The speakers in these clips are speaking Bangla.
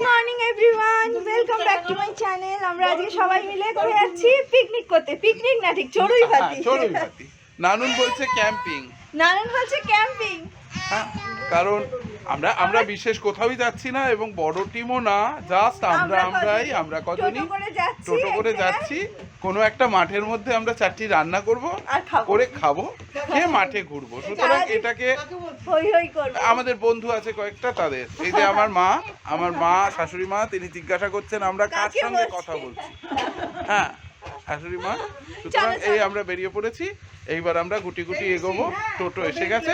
ওয়েলকাম টু মাই চ্যানেল আমরা আজকে সবাই মিলে ঘুরে যাচ্ছি পিকনিক করতে। পিকনিক না ঠিক চড়ুই হ্যাঁ, ভাতি চড়ুই ভাতি নানুন বলছে ক্যাম্পিং। নানান বলছে ক্যাম্পিং। হ্যাঁ কারণ আমরা আমরা বিশেষ কোথাওই যাচ্ছি না এবং বড় টিমও না জাস্ট আমরা আমরাই আমরা কজনই। টোটো করে যাচ্ছি। কোনো একটা মাঠের মধ্যে আমরা চারটি রান্না করব আর খাব। করে খাব খেয়ে মাঠে ঘুরবো। সুতরাং এটাকে হই হই করব। আমাদের বন্ধু আছে কয়েকটা তাদের। এই যে আমার মা আমার মা শাশুড়ি মা তিনি জিজ্ঞাসা করছেন আমরা কার সঙ্গে কথা বলছি? হ্যাঁ। শাশুড়ি মা সুতরাং এই আমরা বেরিয়ে পড়েছি। এইবার আমরা গুটি গুটি এগোবো। টোটো এসে গেছে।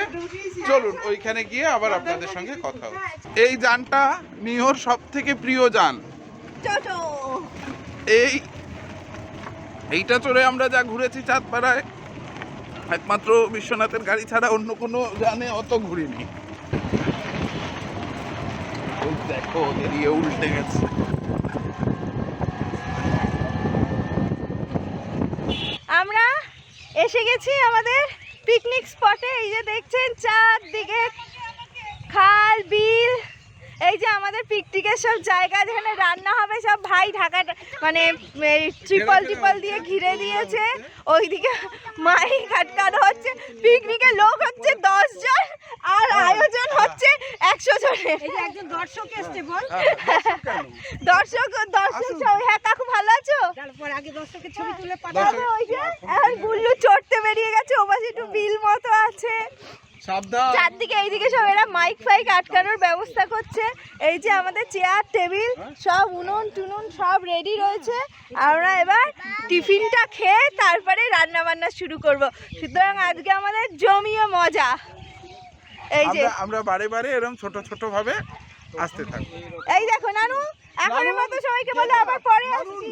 চলুন ওইখানে গিয়ে আবার আপনাদের সঙ্গে কথা হবে এই যানটা মিহর সব থেকে প্রিয় যান। এই এইটা চড়ে আমরা যা ঘুরেছি চাঁদপাড়ায় একমাত্র বিশ্বনাথের গাড়ি ছাড়া অন্য কোনো যানে অত ঘুরিনি। দেখো এদিকে উল্টে গেছে আমরা এসে গেছি আমাদের পিকনিক স্পটে এই যে দেখছেন চারদিকে খাল বিল। এই যে আমাদের পিকনিকের সব জায়গা যেখানে রান্না হবে সব ভাই ঢাকা মানে ট্রিপল ট্রিপল দিয়ে ঘিরে দিয়েছে। ওইদিকে মাইক আটকানো হচ্ছে। পিকনিকের লোক হচ্ছে দশ জন আর আয়োজন হচ্ছে একশো জনের। একজন দর্শক এসছে বল। দর্শক দর্শক সব হ্যাঁ কাকু ভালো আছো? তারপর আগে দর্শকের ছবি তুলে দর্শক- পাঠাবো ওই যে। এখন গুল্লু চড়তে বেরিয়ে গেছে ও পাশে একটু বিল মতো আছে। চারদিকে এইদিকে সব এরা মাইক ফাইক আটকানোর ব্যবস্থা করছে। এই যে আমাদের চেয়ার টেবিল সব উনুন টুনুন সব রেডি রয়েছে। আমরা এবার টিফিনটা খেয়ে তারপরে রান্না বান্না শুরু করব। সুতরাং আজকে আমাদের জমিয়ে মজা। এই যে। আমরা আমরা বারে বারে এরকম ছোট ছোট ভাবে আসতে থাকব এই দেখো নানু এখনের মতো সবাইকে বলে আবার পরে আসছি।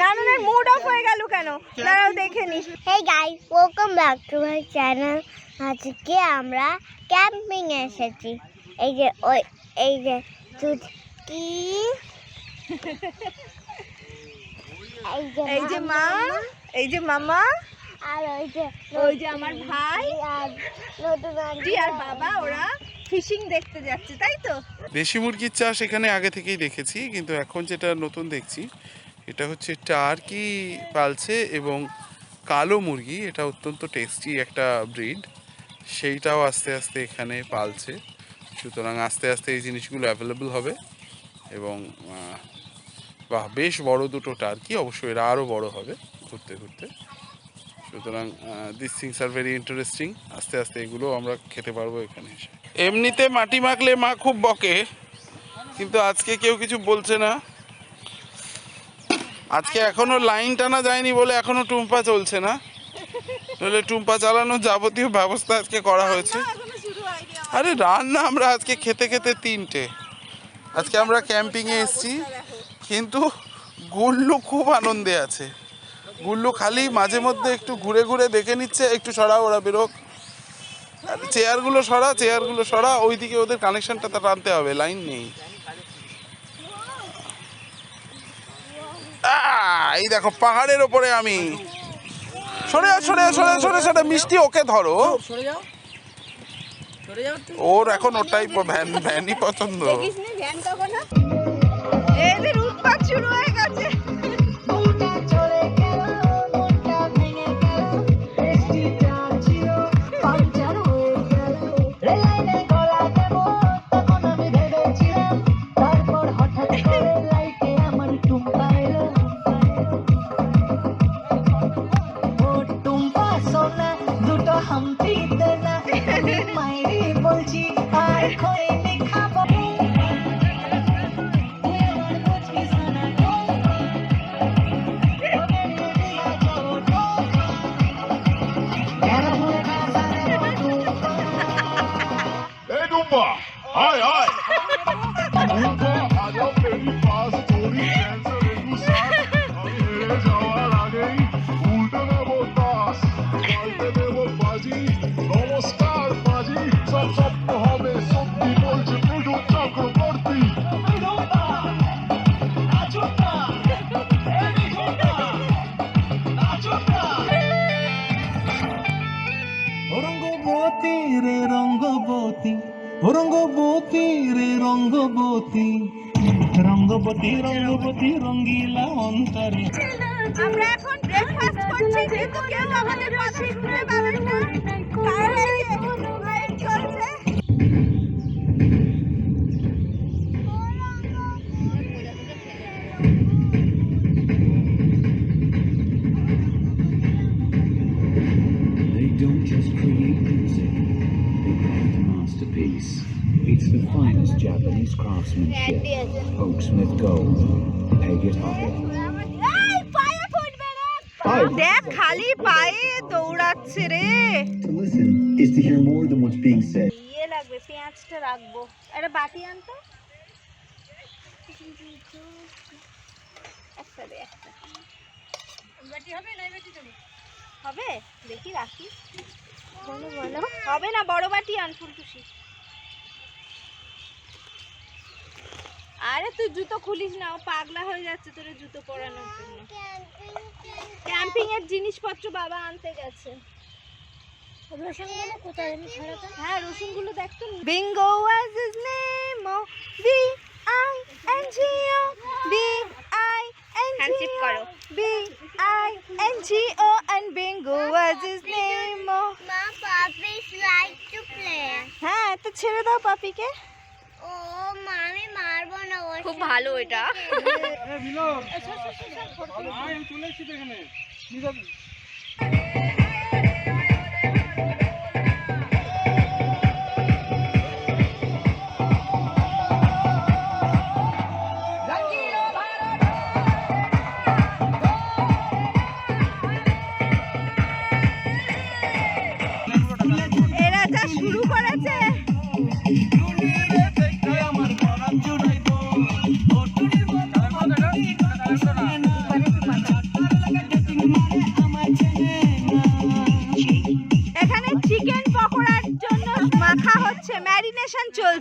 নানুনের মুড অফ হয়ে গেল কেন? দাঁড়াও দেখে নি। Hey guys, welcome back to my channel. আজকে আমরা ক্যাম্পিং এসেছি। এই যে ওই এই যে চুটকি। এই যে মা এই যে মামা। আর ওই যে ওই যে আমার ভাই। আর নতুন আন্টি আর বাবা ওরা ফিশিং দেখতে যাচ্ছে তাই তো? দেশি মুরগির চাষ এখানে আগে থেকেই দেখেছি কিন্তু এখন যেটা নতুন দেখছি এটা হচ্ছে টার্কি পালছে এবং কালো মুরগি, এটা অত্যন্ত টেস্টি একটা ব্রিড সেইটাও আস্তে আস্তে এখানে পালছে। সুতরাং আস্তে আস্তে এই জিনিসগুলো অ্যাভেলেবল হবে এবং বাহ, বেশ বড় দুটো টার্কি, অবশ্যই এরা আরও বড় হবে ঘুরতে ঘুরতে। সুতরাং this things are very interesting আস্তে আস্তে এগুলো আমরা খেতে পারব এখানে এসে। এমনিতে মাটি মাখলে মা খুব বকে, কিন্তু আজকে কেউ কিছু বলছে না। আজকে এখনও লাইন টানা যায়নি বলে এখনও টুম্পা চলছে না। নইলে টুম্পা চালানোর যাবতীয় ব্যবস্থা আজকে করা হয়েছে। আরে রান্না আমরা আজকে খেতে খেতে তিনটে। আজকে আমরা ক্যাম্পিংয়ে এসেছি কিন্তু গুল্লু খুব আনন্দে আছে। গুল্লু খালি মাঝে মধ্যে একটু ঘুরে ঘুরে দেখে নিচ্ছে একটু সরা ওরা বেরোক। আর চেয়ারগুলো সরা চেয়ারগুলো সরা ওইদিকে ওদের কানেকশনটা তো টানতে হবে লাইন নেই। এই দেখো পাহাড়ের ওপরে আমি। সরে যাও, সরে সরে সরে সরে মিষ্টি ওকে ধরো। সরে যাও। সরে যাও ওর এখন ওটাই ভ্যান ভ্যানই পছন্দ। এই এদের উৎপাত শুরু হয়ে masterpiece. It's the finest Japanese craftsmanship. Oaksmith Gold. ফুটবে রে দেখ খালি পায়ে দৌড়াচ্ছে রে To listen is to hear more than what's being said. ইয়ে লাগবে পেঁয়াজটা রাখব একটা বাটি আনতো একটা দে একটা বাটি হবে না বাটি দেবো হবে দেখি রাখি বলো বলো হবে না বড় বাটি আন ফুলটুসি আরে তুই জুতো খুলিস না ও পাগলা হয়ে যাচ্ছে তোর জুতো পরানোর জন্য। ক্যাম্পিং এর জিনিসপত্র বাবা আনতে গেছে। হ্যাঁ bingo was his name o B I N G O B I N G করো। B I N G o and bingo was his name o মা পাপিস লাইক টু প্লে হ্যাঁ তো ছেড়ে দাও পাপিকে। ও মা আমি মারবো না ওর খুব ভালো এটা। এরা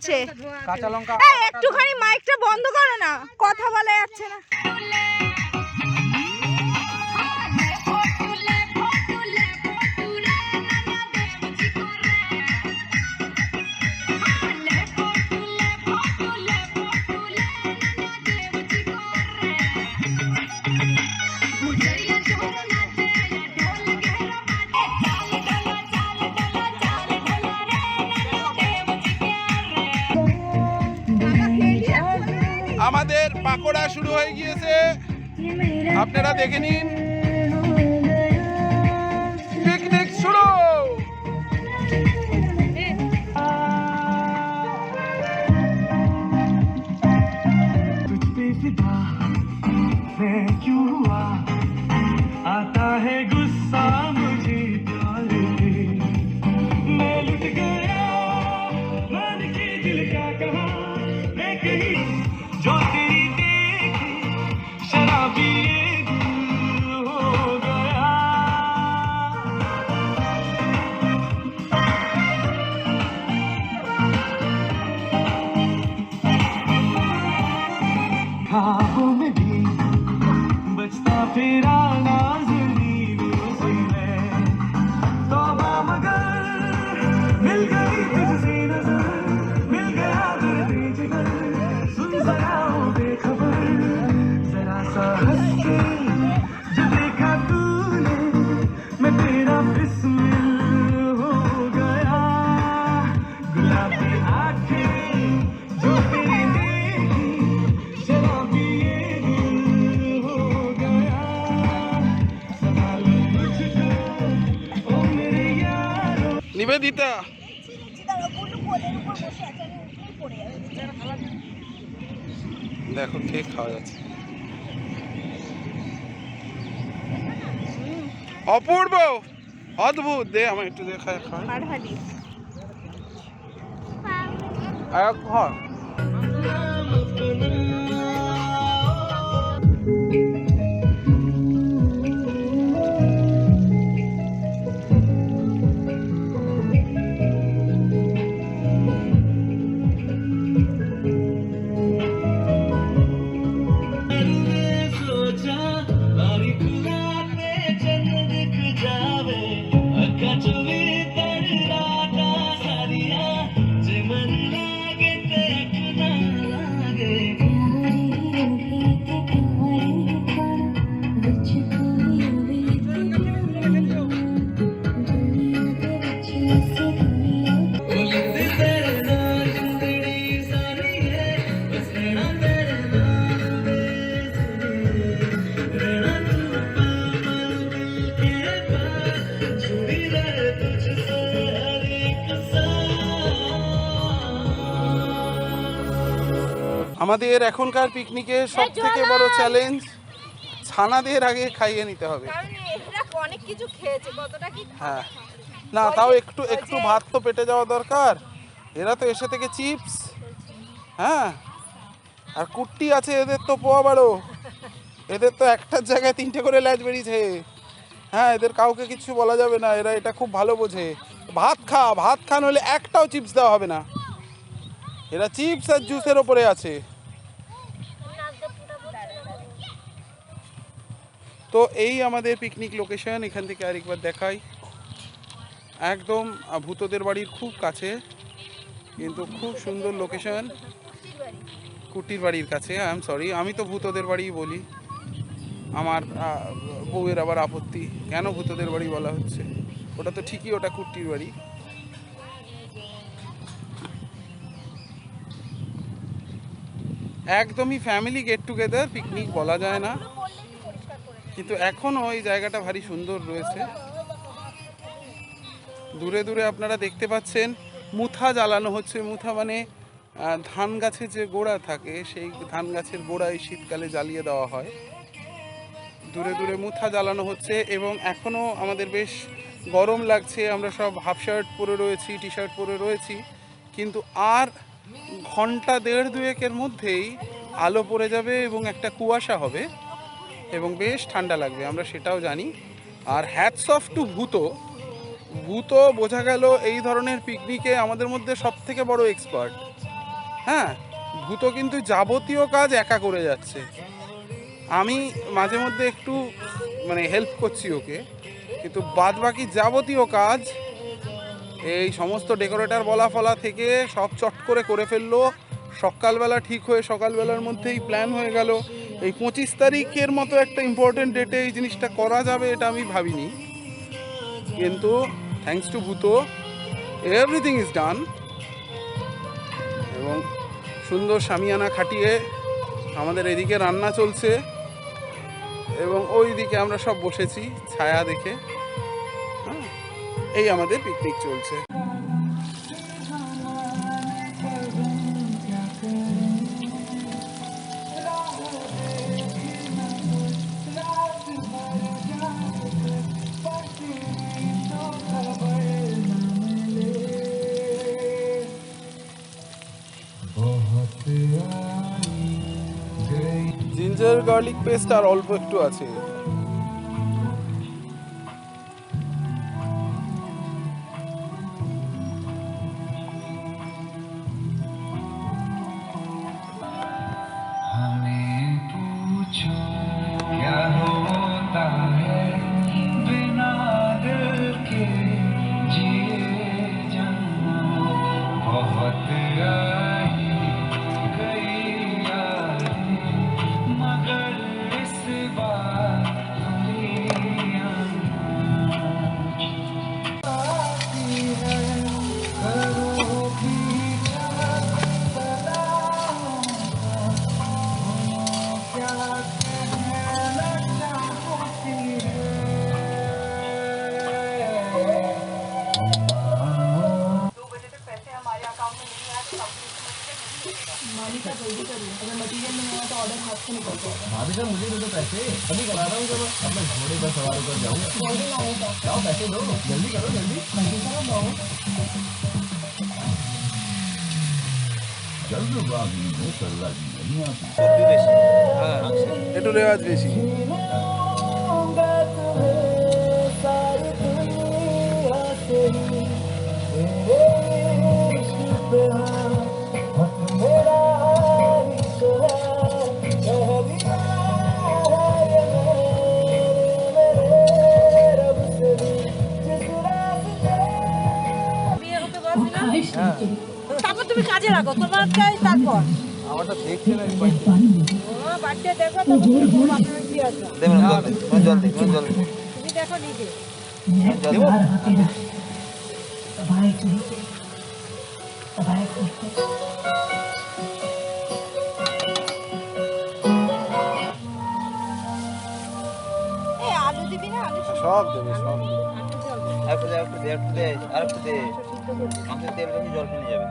চলছে কাঁচা লঙ্কা। একটুখানি মাইকটা বন্ধ করো না। কথা বলা যাচ্ছে না। হয়ে গিয়েছে। আপনারা দেখে নিন। নিবেদিতা দেখো কে খাওয়া যাচ্ছে। অপূর্ব! অদ্ভুত! দে আমার একটু দেখা খাওয়া এক ঘর আমাদের এখনকার পিকনিকে সব থেকে বড় চ্যালেঞ্জ ছানাদের আগে খাইয়ে নিতে হবে। অনেক কিছু খেয়েছে কতটা কি হ্যাঁ। না তাও একটু একটু ভাত তো পেটে যাওয়া দরকার। এরা তো এসে থেকে চিপস। হ্যাঁ। আর কুট্টি আছে এদের তো পোয়া বাড়ো। এদের তো একটার জায়গায় তিনটে করে ল্যাচ বেরিয়েছে। হ্যাঁ এদের কাউকে কিছু বলা যাবে না এরা এটা খুব ভালো বোঝে। ভাত খা ভাত খা হলে একটাও চিপস দেওয়া হবে না। এরা চিপস আর জুসের ওপরে আছে। তো এই আমাদের পিকনিক লোকেশন এখান থেকে আরেকবার দেখাই। একদম ভূতদের বাড়ির খুব কাছে, কিন্তু খুব সুন্দর লোকেশন কুটির বাড়ির কাছে আই এম সরি আমি তো ভূতদের বাড়িই বলি। আমার বউয়ের আবার আপত্তি, কেন ভূতদের বাড়ি বলা হচ্ছে? ওটা তো ঠিকই, ওটা কুটির বাড়ি। একদমই ফ্যামিলি গেট টুগেদার পিকনিক বলা যায় না। কিন্তু এখনও এই জায়গাটা ভারী সুন্দর রয়েছে। দূরে দূরে আপনারা দেখতে পাচ্ছেন, মুথা জ্বালানো হচ্ছে। মুথা মানে ধান গাছের যে গোড়া থাকে, সেই ধান গাছের গোড়ায় শীতকালে জ্বালিয়ে দেওয়া হয়। দূরে দূরে মুথা জ্বালানো হচ্ছে এবং এখনও আমাদের বেশ গরম লাগছে। আমরা সব হাফ শার্ট পরে রয়েছি টি শার্ট পরে রয়েছি। কিন্তু আর ঘণ্টা দেড় দুয়েকের মধ্যেই আলো পড়ে যাবে এবং একটা কুয়াশা হবে। এবং বেশ ঠান্ডা লাগবে, আমরা সেটাও জানি। আর হ্যাটস অফ টু ভূত। ভূত বোঝা গেল এই ধরনের পিকনিকে আমাদের মধ্যে সব থেকে বড় এক্সপার্ট হ্যাঁ ভূত কিন্তু যাবতীয় কাজ একা করে যাচ্ছে। আমি মাঝে মধ্যে একটু মানে হেল্প করছি ওকে। কিন্তু বাদ বাকি যাবতীয় কাজ, এই সমস্ত ডেকোরেটর বলা ফলা থেকে সব চট করে করে ফেলল। সকালবেলা ঠিক হয়ে সকালবেলার মধ্যেই প্ল্যান হয়ে গেল। এই পঁচিশ তারিখের মতো একটা ইম্পর্টেন্ট ডেটে এই জিনিসটা করা যাবে, এটা আমি ভাবিনি। কিন্তু থ্যাংকস টু ভূত এভরিথিং ইজ ডান এবং সুন্দর সামিয়ানা খাটিয়ে আমাদের এদিকে রান্না চলছে। এবং ওই দিকে আমরা সব বসেছি, ছায়া দেখে। হ্যাঁ এই আমাদের পিকনিক চলছে। গার্লিক পেস্ট আর অল্প একটু আছে हमें पूछो क्या होता है बिना दिल के जिए जाना बहुत এই আলু দিবি না আলু সব দেবে, সব। জল একটু দে একটু দে আর একটু দে মাংসের তেল জল কিনে যাবে।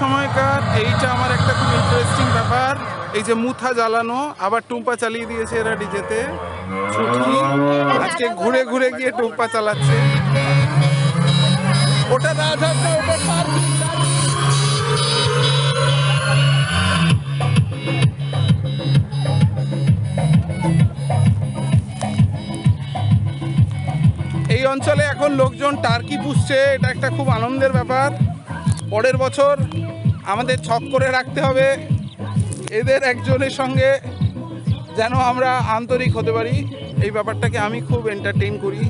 সময়কার, এইটা আমার একটা খুব ইন্টারেস্টিং ব্যাপার। এই যে মুথা জ্বালানো, আবার টুম্পা চালিয়ে দিয়েছে এরা ডিজেতে। আজকে ঘুরে ঘুরে গিয়ে টুম্পা চালাচ্ছে। ওটা ওটা এই অঞ্চলে এখন লোকজন টার্কি পুষছে, এটা একটা খুব আনন্দের ব্যাপার। পরের বছর আমাদের ছক করে রাখতে হবে। এদের একজনের সঙ্গে যেন আমরা আন্তরিক হতে পারি। এই ব্যাপারটাকে আমি খুব এন্টারটেইন করি।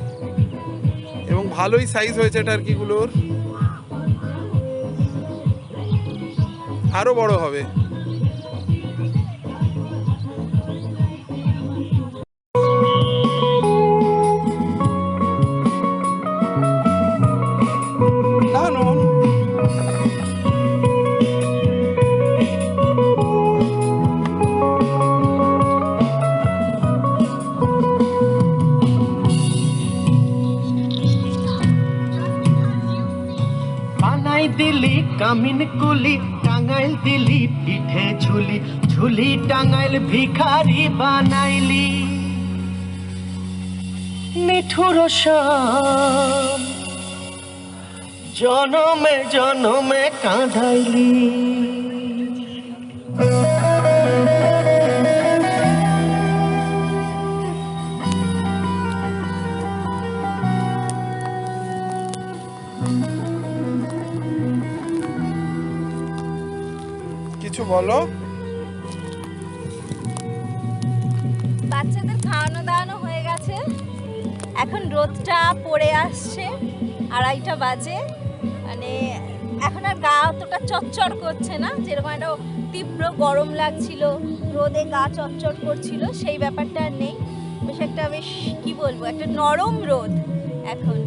এবং ভালোই সাইজ হয়েছে টার্কিগুলোর আরও বড় হবে। টাঙ্গাইল ভিখারি বানাইলি। শ্যাম জনমে জনমে কাঁদাইলি। কিছু বলো। এখন রোদটা পড়ে আসছে আড়াইটা বাজে। মানে এখন আর গা অতটা চচ্চর করছে না যেরকম একটা তীব্র গরম লাগছিল রোদে গা চচ্চর করছিল সেই ব্যাপারটা আর নেই। বেশ একটা বেশ কি বলব একটা নরম রোদ এখন।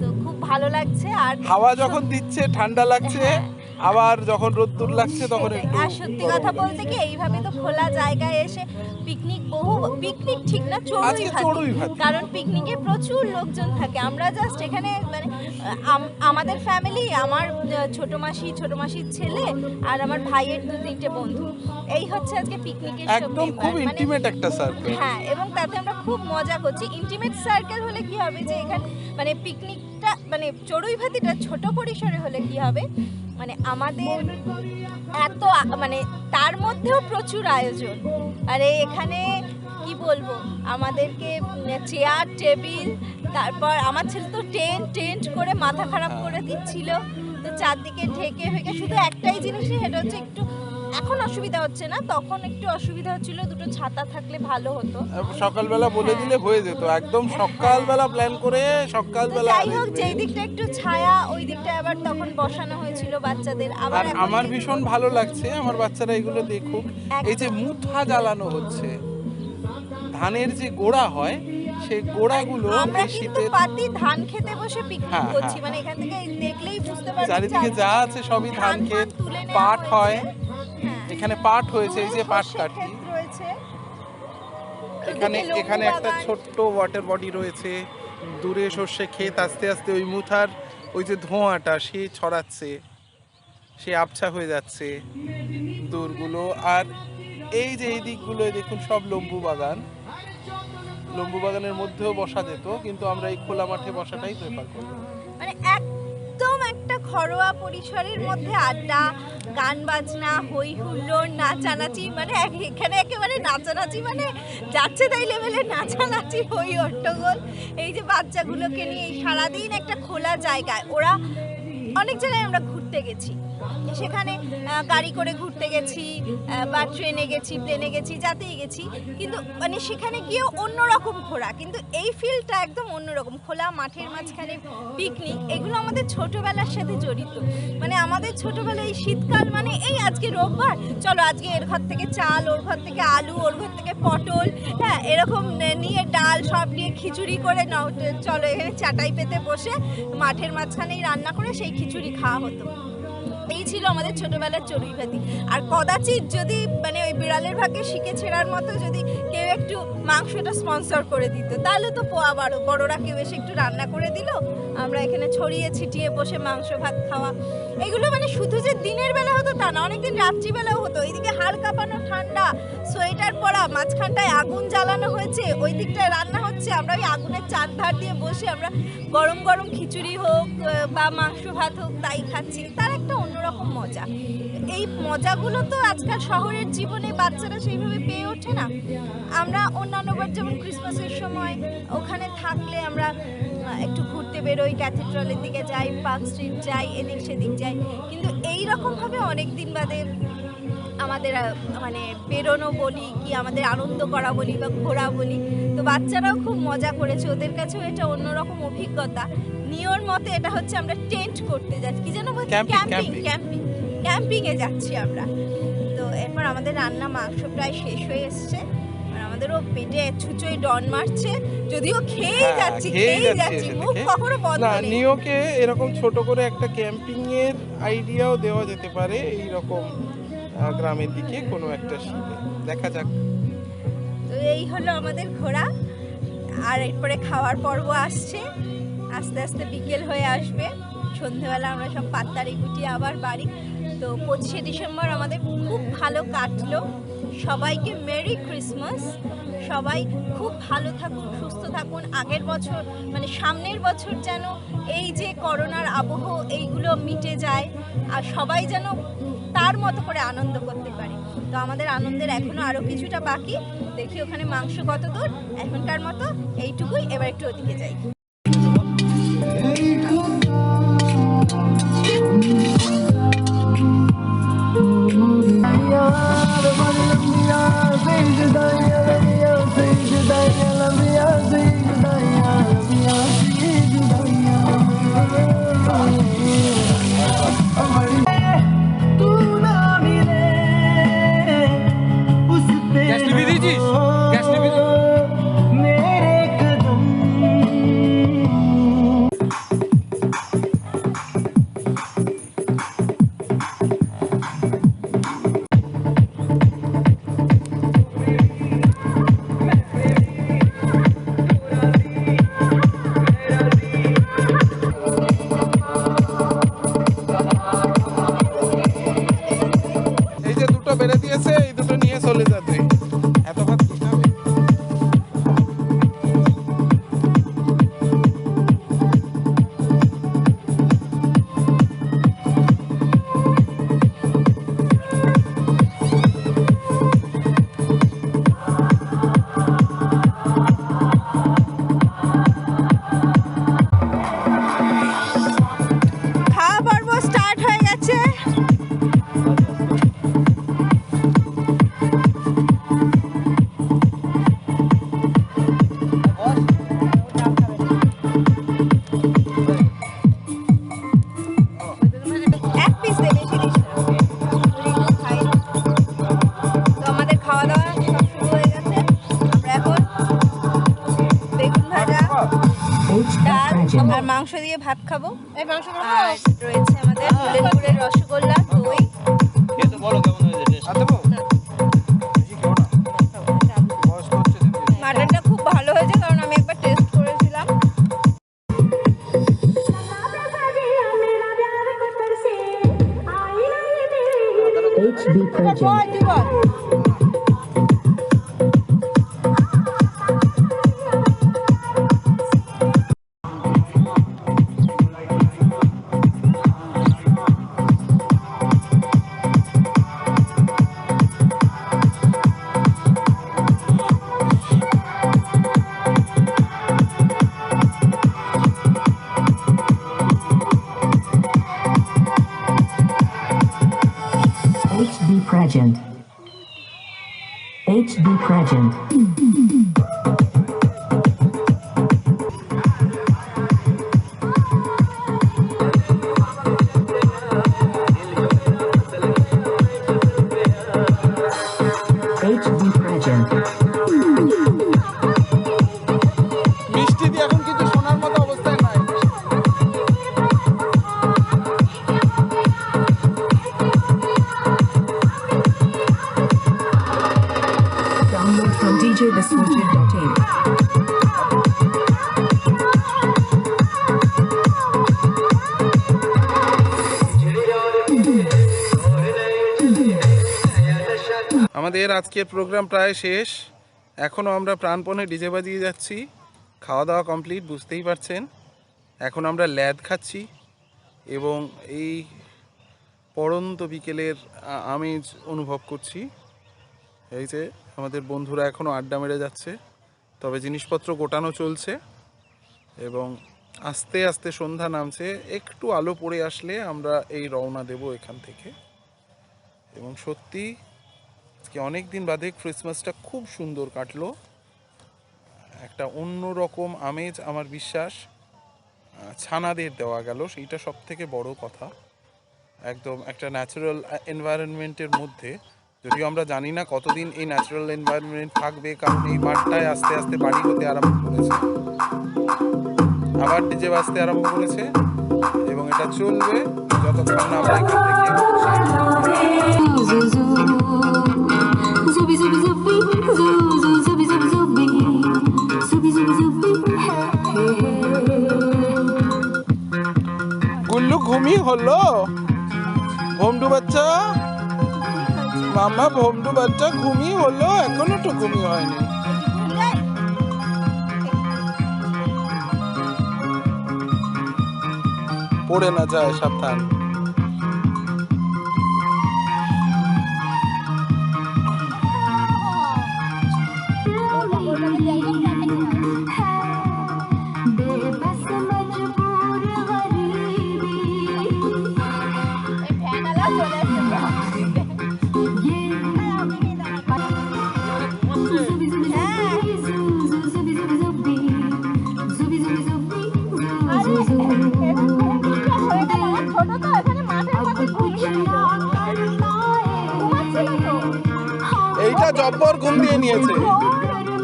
তো খুব ভালো লাগছে আর হাওয়া যখন দিচ্ছে ঠান্ডা লাগছে হ্যাঁ। আবার যখন রোদ্দুর লাগছে তখন একটু আর সত্যি কথা বলতে কি এইভাবে তো খোলা জায়গায় এসে পিকনিক বহু পিকনিক ঠিক না চড়ুই চড়ুই ভাতি। কারণ পিকনিকে প্রচুর লোকজন থাকে। আমরা জাস্ট এখানে মানে আমাদের ফ্যামিলি আমার ছোট মাসি ছোট মাসির ছেলে আর আমার ভাইয়ের দু তিনটে বন্ধু। এই হচ্ছে আজকে পিকনিকের একদম খুব মানে ইন্টিমেট একটা সার্কেল হ্যাঁ এবং তাতে আমরা খুব মজা করছি। ইন্টিমেট সার্কেল হলে কি হবে যে এখানে মানে পিকনিকটা মানে চড়ুই ভাতিটা ছোট পরিসরে হলে কি হবে? মানে আমাদের এত মানে তার মধ্যেও প্রচুর আয়োজন। আরে এখানে কি বলব? আমাদেরকে চেয়ার টেবিল তারপর আমার ছেলে তো টেন্ট টেন্ট করে মাথা খারাপ করে দিচ্ছিল। তো চারদিকে ঢেকে ফেকে শুধু একটাই জিনিস সেটা হচ্ছে একটু এখন অসুবিধা হচ্ছে না তখন একটু অসুবিধা হচ্ছিল দুটো ছাতা থাকলে ভালো হতো সকালবেলা বলে দিলে হয়ে যেত একদম সকালবেলা প্ল্যান করে সকালবেলা যাই হোক যেই দিকটা একটু ছায়া ওই দিকটা আবার তখন বসানো হয়েছিল বাচ্চাদের আবার আর আমার ভীষণ ভালো লাগছে আমার বাচ্চারা এগুলো দেখুক এই যে। মুথা জ্বালানো হচ্ছে ধানের যে গোড়া হয় সেই গোড়াগুলো আমরা কিন্তু পাতি ধান খেতে বসে পিকনিক হ্যাঁ, করছি হ্যাঁ। মানে এখান থেকে দেখলেই বুঝতে পারবেন চারিদিকে যা আছে সবই ধান তুলে পাট হয়। হ্যাঁ। এখানে পাট হয়েছে এই যে পাট কাঠি। এখানে এখানে একটা ছোট্ট ওয়াটার বডি রয়েছে। দূরে সর্ষে ক্ষেত আস্তে আস্তে ওই মুথার ওই যে ধোঁয়াটা সে ছড়াচ্ছে। সে আবছা হয়ে যাচ্ছে দূরগুলো। আর এই যে এই দিকগুলো দেখুন সব লম্বু বাগান। লম্বু বাগানের মধ্যেও বসা যেত কিন্তু আমরা এই খোলা মাঠে বসাটাই প্রেফার করি মানে একদম একটা ঘরোয়া পরিসরের মধ্যে আড্ডা, গান বাজনা হই হুল্লোড় নাচানাচি মানে এখানে একেবারে নাচানাচি মানে যাচ্ছে তাই লেভেলে নাচানাচি, হই হট্টগোল। এই যে বাচ্চাগুলোকে নিয়ে সারাদিন একটা খোলা জায়গায়, ওরা অনেক জায়গায় আমরা ঘুরতে গেছি। সেখানে গাড়ি করে ঘুরতে গেছি বা ট্রেনে গেছি, প্লেনে গেছি, যাতেই গেছি। কিন্তু মানে সেখানে গিয়েও অন্যরকম ঘোরা। কিন্তু এই ফিলটা একদম অন্যরকম। খোলা মাঠের মাঝখানে পিকনিক এগুলো আমাদের ছোটবেলার সাথে জড়িত। মানে আমাদের ছোটবেলায় এই শীতকাল মানে এই আজকে রোববার। চলো, আজকে এর ঘর থেকে চাল, ওর ঘর থেকে আলু, ওর ঘর থেকে পটল হ্যাঁ এরকম নিয়ে ডাল, সব নিয়ে খিচুড়ি করে চলো, এখানে চাটাই পেতে বসে মাঠের মাঝখানেই রান্না করে সেই খিচুড়ি খাওয়া হতো। ছিল আমাদের ছোটবেলার চড়ুই ভাতি আর কদাচিৎ যদি মানে ওই বিড়ালের ভাগে শিখে ছেঁড়ার মতো যদি কেউ একটু মাংসটা স্পন্সর করে দিত, তাহলে তো পোয়া বারো, বড়রা কেউ এসে একটু রান্না করে দিল। আমরা এখানে ছড়িয়ে ছিটিয়ে বসে মাংস, ভাত, খাওয়া। এগুলো মানে শুধু যে দিনের বেলা হতো তা না, অনেকদিন রাত্রিবেলাও হতো। এইদিকে হাড় কাঁপানো ঠান্ডা, সোয়েটার পরা, মাঝখানটায় আগুন জ্বালানো হয়েছে, ওই দিকটায় রান্না হচ্ছে। আমরা ওই আগুনের চার ধার দিয়ে বসে আমরা গরম গরম খিচুড়ি হোক বা মাংস, ভাত হোক, তাই খাচ্ছি। তার একটা অন্যরকম মজা। এই মজাগুলো তো আজকাল শহরের জীবনে বাচ্চারা সেইভাবে পেয়ে ওঠে না। আমরা অন্যান্যবার যেমন ক্রিসমাসের সময় ওখানে থাকলে আমরা একটু ঘুরতে বেরোই ক্যাথিড্রালের দিকে যাই পার্ক স্ট্রিট যাই, এদিক সেদিক যাই। কিন্তু এই রকমভাবে অনেক দিন বাদে আমাদের মানে বেরোনো বলি কি আমাদের আনন্দ করা বলি বা ঘোরা বলি। তো বাচ্চারাও খুব মজা করেছে ওদের কাছেও এটা অন্যরকম অভিজ্ঞতা। নিয়র মতে এটা হচ্ছে আমরা টেন্ট করতে যাচ্ছি কি যেন ক্যাম্পিং. ক্যাম্পিং ক্যাম্পিংয়ে যাচ্ছি আমরা। তো এরপর আমাদের রান্না মাংস প্রায় শেষ হয়ে এসছে। আর আমাদেরও পেটে ছুঁচোয় ডন মারছে যদিও খেয়েই হ্যাঁ, যাচ্ছি খেয়েই যাচ্ছি মুখ। কখনো বন্ধ না নিয়োকে এরকম ছোট করে একটা ক্যাম্পিং এর আইডিয়াও দেওয়া যেতে পারে এই রকম গ্রামের দিকে কোনো একটা শীতে দেখা যাক। তো এই হলো আমাদের ঘোরা। আর এরপরে খাওয়ার পর্ব আসছে। আস্তে আস্তে বিকেল হয়ে আসবে। সন্ধেবেলা আমরা সব পাত্তারি গুটিয়ে আবার বাড়ি। তো পঁচিশে ডিসেম্বর আমাদের খুব ভালো কাটলো। সবাইকে মেরি ক্রিসমাস। সবাই খুব ভালো থাকুন, সুস্থ থাকুন। আগের বছর মানে সামনের বছর যেন এই যে করোনার আবহ, এইগুলো মিটে যায়। আর সবাই যেন তার মতো করে আনন্দ করতে পারি। তো আমাদের আনন্দের এখনও আরও কিছুটা বাকি। দেখি ওখানে মাংস কত দূর এখনকার মতো এইটুকুই। এবার একটু ওদিকে যাই। খাব আমাদের আজকের প্রোগ্রাম প্রায় শেষ। এখনও আমরা প্রাণপণে ডিজে বাজিয়ে যাচ্ছি। খাওয়া দাওয়া কমপ্লিট বুঝতেই পারছেন। এখন আমরা ল্যাদ খাচ্ছি এবং এই পড়ন্ত বিকেলের আমেজ অনুভব করছি। এই যে আমাদের বন্ধুরা এখনও আড্ডা মেরে যাচ্ছে। তবে জিনিসপত্র গোটানো চলছে এবং আস্তে আস্তে সন্ধ্যা নামছে। একটু আলো পড়ে আসলে আমরা এই রওনা দেব এখান থেকে। এবং সত্যি, আজকে অনেক দিন বাদে ক্রিসমাসটা খুব সুন্দর কাটলো। একটা অন্য রকম আমেজ আমার বিশ্বাস ছানাদের দেওয়া গেল। সেইটা সব থেকে বড় কথা। একদম একটা ন্যাচারাল এনভায়রনমেন্টের মধ্যে যদিও আমরা জানি না কতদিন এই ন্যাচারাল এনভায়রনমেন্ট থাকবে, কারণ এই মাঠটায় আস্তে আস্তে বাড়ি হতে আরম্ভ করেছে। আবার ডিজে বাজতে আরম্ভ করেছে, এবং এটা চলবে যতক্ষণ না আমরা এখান থেকে গুল্লু, ঘুমিয়ে হলো ভোমডু বাচ্চা? মামা ভোমডু বাচ্চা ঘুমিয়ে হলো এখনও তো ঘুমিয়ে হয়নি। পড়ে না যায় সাবধান। জব্বর ঘুম দিয়ে নিয়েছে।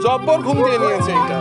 জব্বর ঘুম দিয়ে নিয়েছে এইটা